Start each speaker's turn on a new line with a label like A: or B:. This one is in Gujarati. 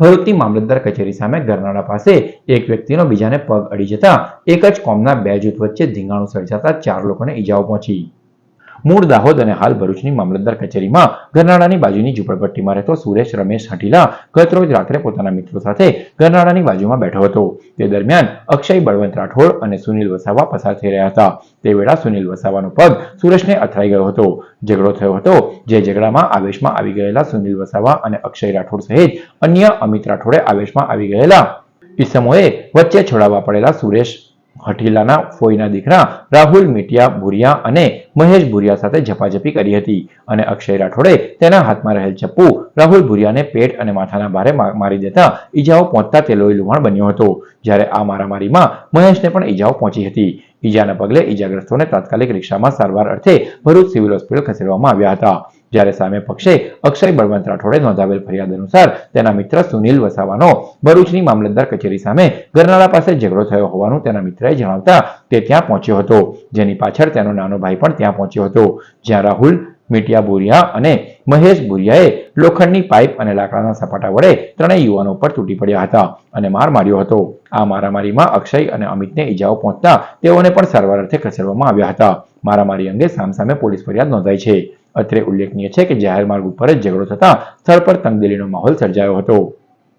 A: ભરૂચની મામલતદાર કચેરી સામે ગરનાળા પાસે એક વ્યક્તિનો બીજાને પગ અડી જતા એક જ કોમના બે જૂથ વચ્ચે ધીંગાણું સર્જાતા ચાર લોકોને ઈજાઓ પહોંચી. મૂળ દાહોદ અને હાલ ભરૂચની મામલતદાર કચેરીમાં ગરનાળાની બાજુની ઝૂંપડપટ્ટીમાં રહેતો સુરેશ રમેશ હટીલા ગતરોજ રાત્રે પોતાના મિત્રો સાથે ગરનાળાની બાજુમાં બેઠો હતો. તે દરમિયાન અક્ષય બળવંત રાઠોડ અને સુનિલ વસાવા પસાર થઈ રહ્યા હતા. તે વેળા સુનિલ વસાવાનો પગ સુરેશને અથડાઈ ગયો હતો. ઝઘડો થયો હતો. જે ઝઘડામાં આવેશમાં આવી ગયેલા સુનિલ વસાવા અને અક્ષય રાઠોડ સહિત અન્ય અમિત રાઠોડે આવેશમાં આવી ગયેલા ઈસમોએ વચ્ચે છોડાવવા પડેલા સુરેશ હઠીલાના ફોઈના દીકરા રાહુલ મીટિયા ભુરિયા અને મહેશ ભુરિયા સાથે ઝપાઝપી કરી હતી અને અક્ષય રાઠોડે તેના હાથમાં રહેલ ચપ્પુ રાહુલ ભુરિયાને પેટ અને માથાના ભારે મારી દેતા ઈજાઓ પહોંચતા તે લોહી લુહાણ બન્યો હતો. જ્યારે આ મારામારીમાં મહેશને પણ ઈજાઓ પહોંચી હતી. ઈજાના પગલે ઈજાગ્રસ્તોને તાત્કાલિક રિક્ષામાં સારવાર અર્થે ભરૂચ સિવિલ હોસ્પિટલ ખસેડવામાં આવ્યા હતા. જ્યારે સામે પક્ષે અક્ષય બળવંત રાઠોડે નોંધાવેલ ફરિયાદ અનુસાર તેના મિત્ર સુનિલ વસાવાનો ભરૂચની મામલતદાર કચેરી સામે ગરનાળા પાસે ઝઘડો થયો હોવાનું તેના મિત્રએ જણાવતા તે ત્યાં પહોંચ્યો હતો. જેની પાછળ તેનો નાનો ભાઈ પણ ત્યાં પહોંચ્યો હતો. જ્યાં રાહુલ, મીટિયા બોરિયા અને મહેશ બોરિયાએ લોખંડની પાઇપ અને લાકડાના સપાટા વડે ત્રણેય યુવાનો પર તૂટી પડ્યા હતા અને માર માર્યો હતો. આ મારામારીમાં અક્ષય અને અમિતને ઈજાઓ પહોંચતા તેઓને પણ સારવાર અર્થે ખસેડવામાં આવ્યા હતા. મારામારી અંગે સામસામે પોલીસ ફરિયાદ નોંધાઈ છે. અત્રે ઉલ્લેખનીય છે કે જાહેર માર્ગ ઉપર જ ઝઘડો થતા સ્થળ પર તંગદિલીનો માહોલ સર્જાયો હતો.